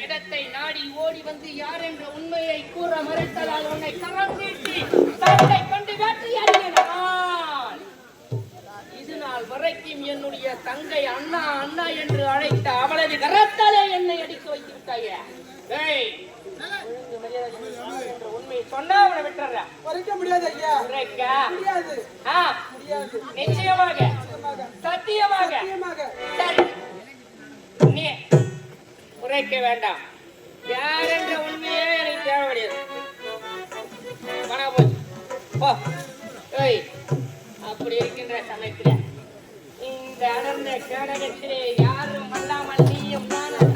இடத்தை நாடி ஓடி வந்து யார் என்ற உண்மையை கூற மறைத்தலால் உன்னை கரம் நீட்டி கண்டு காட்டி இது நாள் வரைக்கும் என்னுடைய தங்கை அண்ணா அண்ணா என்று அழைத்த அவளது கரத்தாலே என்னை அடிக்க வைத்து விட்டாய. உண்மையை சொன்னா அவனை விட்டுற. குறைக்க முடியாது ஐயா. முடியாது. நிச்சயமாக. சத்தியமாக. சரி. நீ உரைக்க வேண்டாம். யார் என்ற உண்மையே எனக்கு தேவைப்படுகிறது. பணா போச்சு போ. ஏய் அப்படி இருக்கின்ற சமயத்தில் இந்த அடர்ந்த கேடகத்திலே யாரும் அல்லாமல் நீயும் நானும்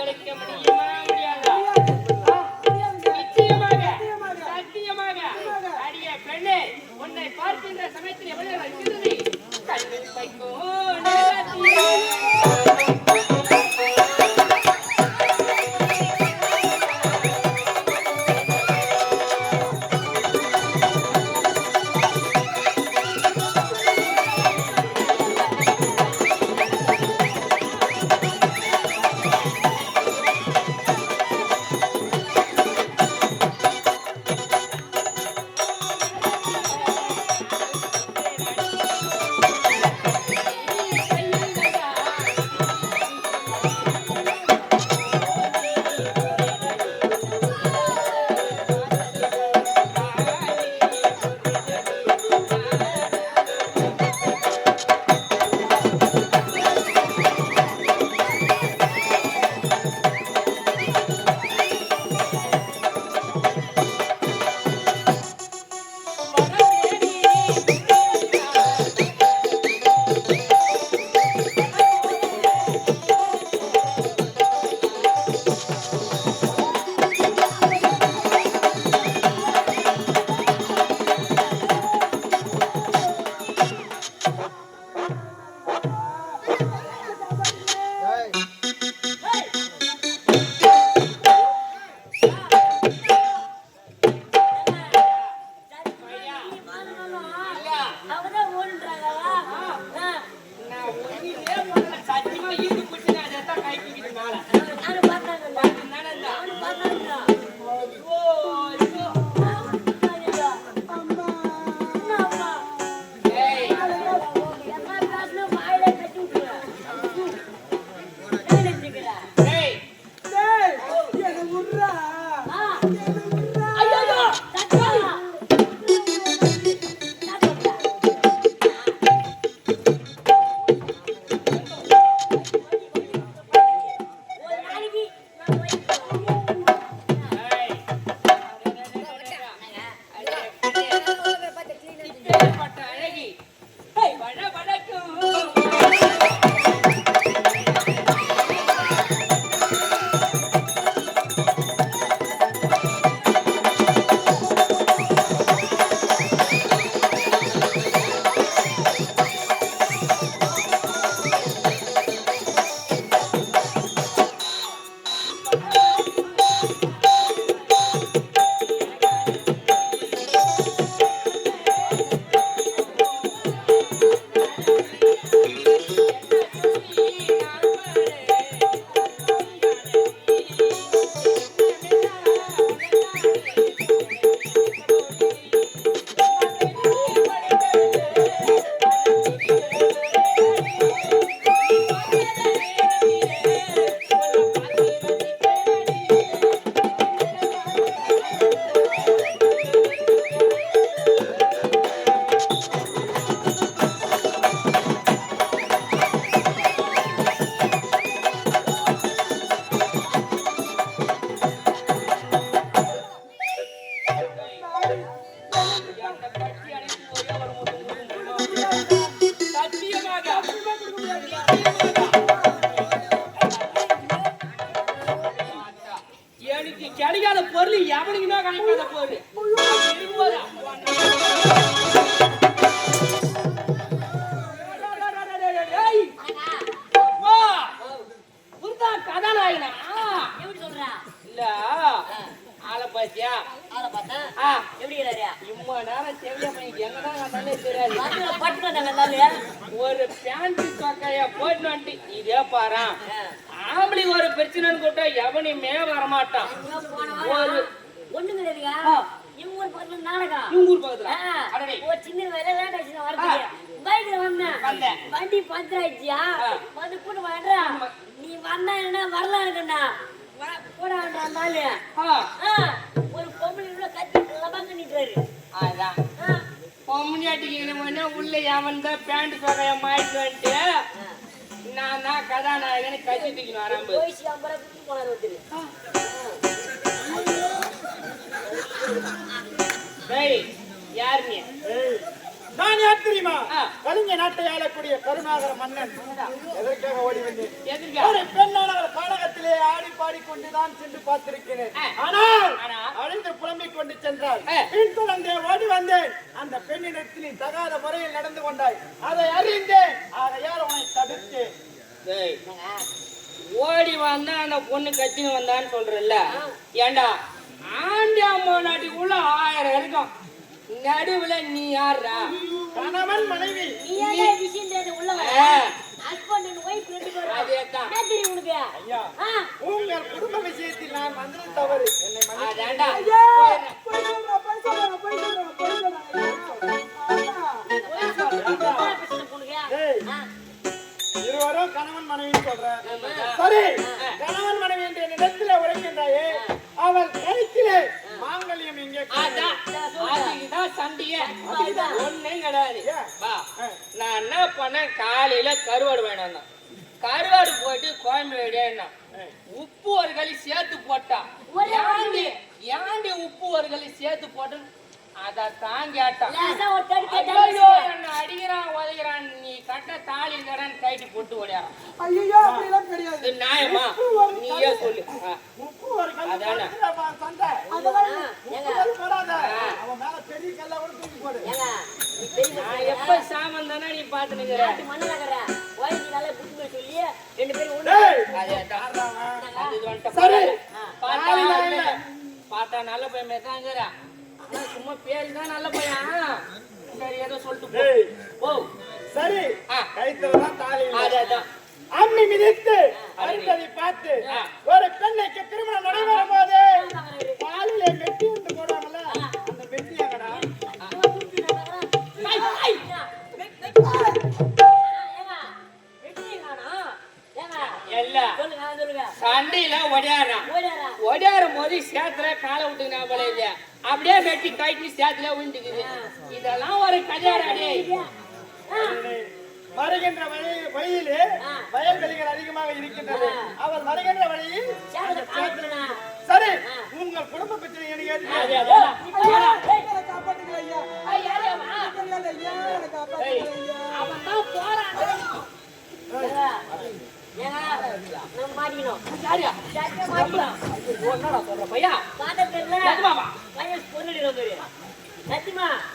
கிடைக்க முடியுமா. முடியாதா அவனுக்கு தான் கிடைக்காத போகுது கதாநாயகனா? எப்படி சொல்ற? இல்ல, ஆளை பாத்தியா? ஆளை பார்த்தா? எப்படி இம்மா நேரம் செவிலியா பையன் எங்கதான் கண்டாலே தெரியாது. பட்டு வந்தாங்க ஒரு பேண்ட் சொக்கைய போட்டு வந்துட்டு, இதே பாரேன். ஆம்பளை ஒரு பிரச்சனைன்னு கூப்பிட்டா எவனையுமே வரமாட்டான். ஒரு ஒண்ணு கிடையாதுங்க இவங்க ஊர் பக்கத்துல நாடகம் இவங்க ஊர் பக்கத்துல. ஒரு சின்ன வேலை லேட் ஆச்சு வரதுக்கு பைக்ல வந்தேன். வண்டி பஞ்சர் ஆயிடுச்சியா ஆ. வந்து கூட வேண்டா நீ வந்தா என்ன வரலாம் இருக்கண்ணா? கூட வந்தாலும் ஆ, ஒரு பொம்பளை உள்ள கத்தி லபங்க நிக்கிறாரு. அதான். பொம்முனியாட்டிக்கு உள்ள எவன் தான் பேண்ட் சொகைய மாயிட்டு வந்துட்டு நான் தான் கதாநாயகன் கட்சி தூக்கின்னு கொடுத்து போனாரு ஒருத்தர். யார் நீ? நான் யார் தெரியுமா. கலிங்க நாட்டை ஆளக்கூடிய கருணாகர மன்னன். எதற்காக ஓடி வந்தேன்? ஒரு பெண்ணானவர் காலகத்திலே ஆடி பாடிக்கொண்டுதான் சென்று பார்த்திருக்கிறேன். ஆனால் ஆனா? அழைந்து புலம்பிக் கொண்டு சென்றார். பின்தொடர்ந்தே ஓடி வந்தேன். அந்த பெண்ணிடத்தில் நீ தகாத முறையில் நடந்து கொண்டாய். அதை அறிந்தேன். ஆகையால் உன்னை தடுத்தேன். டேய் ஓடி வந்தா அந்த பொண்ணு கத்தின்னு வந்தான்னு சொல்றல்ல? ஏண்டா? ஆண்டி அம்மா நாட்டுக்குள்ள ஆயிரம் இருக்கும். நடுவுல நீ யாருடா கணவன் மனைவி. நீ ஏன் விஷயம் தெரியாது உள்ள வர. ஹஸ்பண்ட் அண்ட் ஒய்ஃப் ரெண்டு பேரும் அதேதான். என்ன தெரியும் உனக்கு? ஐயா உங்கள் குடும்ப விஷயத்தில் நான் வந்தது தவறு. என்னை மன்னித்து என்ன பண்ணேன் காலையில கருவாடு வேணும் கருவாடு போட்டு குழம்பு வேடியா உப்பு ஒரு களி சேர்த்து போட்டா. ஏண்டி ஏண்டி உப்பு ஒரு களி சேர்த்து போட்டு அத தான் கேட்டான். அடிக்கிறான் உதைக்கிறான் நீ கட்ட தாலி இல்லடான்னு கைட்டு போட்டு ஓடியாரான் ஐயோ அப்படிலாம் கிடையாது. நியாயமா? நீயே சொல்லு. உப்பு ஒரு அதானே. சண்டை? அதெல்லாம் போடாத. அவன் மேல பெரிய கல்ல கூட தூக்கி போடு. நான் எப்ப சாமம் தானே நீ பாத்து நிக்கிற மண்ணில் நல்லா சொல்லி ரெண்டு பேரும் ஒண்ணு சரி. இல்ல, நல்ல- பையன் மேற்காங்கிற ஆனா சும்மா பேரு தான் நல்ல பையன். சரி ஏதோ சொல்லிட்டு போ. சரி. தான் தாலி இல்லை. அதேதான் அம்மி மிதித்து அடுத்ததை பார்த்து. ஒரு பெண்ணுக்கு திருமணம் நடைபெறும் சண்டையில ஒடியாடுறான் ஒடியாரும் போது சேத்துல காலை விட்டுக்கினா போல இல்லையா? அப்படியே வெட்டி கைட்டு சேத்துல விழுந்துக்குது இதெல்லாம் ஒரு கல்யாணம் வருகின்ற வழி வழியிலே வயல்வெளிகள் அதிகமாக இருக்கின்றது. அவள் வருகின்ற வழியில் சரி உங்கள் குடும்ப பிரச்சனை எனக்கு காப்பாத்துங்க ஐயா ஐயா.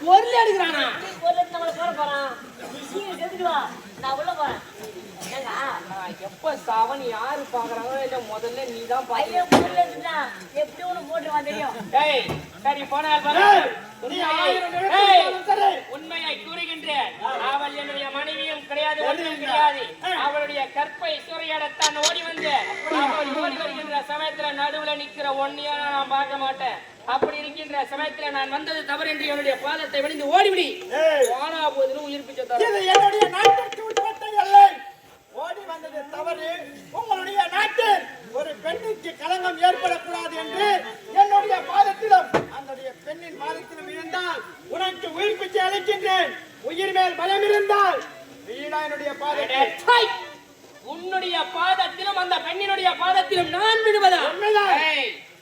பொருள் எடுக்கிறானா பொருள் எடுத்து நம்மளை போட போறான் எப்ப சாவன் யாரு பாக்குறாங்களோ இல்ல முதல்ல நீ தான் எடுத்துட்டா எப்படி ஒண்ணு போட்டுருவான் தெரியும். ஏய் சரி போனால் உண்மையை- கூறுகின்றேன். அவள் என்னுடைய மனைவியும் கிடையாது ஒன்றும் கிடையாது. அவளுடைய கற்பை சூறையாடத்தான் ஓடி வந்து அவள் ஓடி வருகின்ற சமயத்துல நடுவுல நிக்கிற ஒன்னையும் நான் பார்க்க மாட்டேன். அப்படி இருக்கின்ற சமயத்துல நான் வந்தது தவறு என்று என்னுடைய பாதத்தை விழுந்து ஓடிவிடி ஏய். போனா போதிலும் உயிர் பிச்சை தரும் இது என்னுடைய நாட்டிற்கு உட்பட்ட எல்லை ஓடி வந்தது தவறு உங்களுடைய நாட்டில் ஒரு பெண்ணுக்கு களங்கம் ஏற்படக்கூடாது என்று என்னுடைய பாதத்திலும் அந்த பெண்ணின் பாதத்திலும் இருந்தால் உனக்கு உயிர் பிச்சை அளிக்கின்றேன் உயிர் மேல் பயம் இருந்தால் வீணா என்னுடைய பாதத்தில் ச்சை! உன்னுடைய பாதத்திலும் அந்த பெண்ணினுடைய பாதத்திலும் நான் விடுவதா? உண்மைதான்.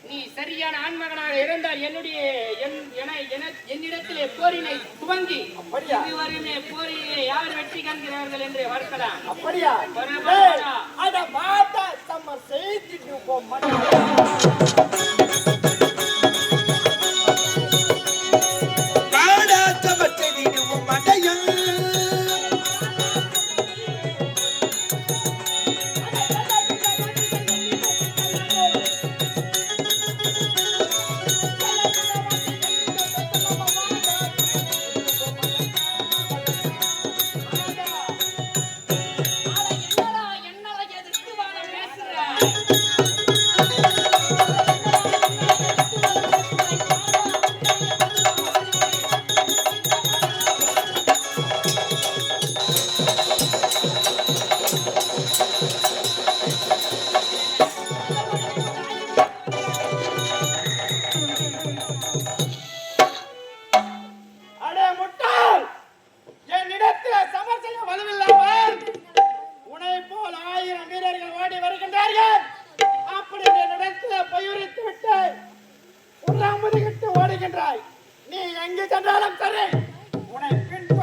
நீ சரியான ஆண்மகனாக இருந்தால் என்னுடைய என்- என- என- என்னிடத்திலே போரினை துவங்கி அப்படியா? இதுவரையுமே போரிலே யார் வெற்றி காண்கிறார்கள் என்று பார்க்கலாம். அப்படியா? அத பார்த்தா நம்ம செய்திட்டு போக மாட்டோம் முட்டாள் என்னிடத்தில் சமர் செய்ய வலுவில்லாமல் போல் ஆயிரம் வீரர்கள் ஓடி வருகின்றார்கள். அப்படி என்னிடத்தில் பயிரித்து ஓடுகின்றாய். நீ எங்கு சென்றாலும் சரி உனை பின்பு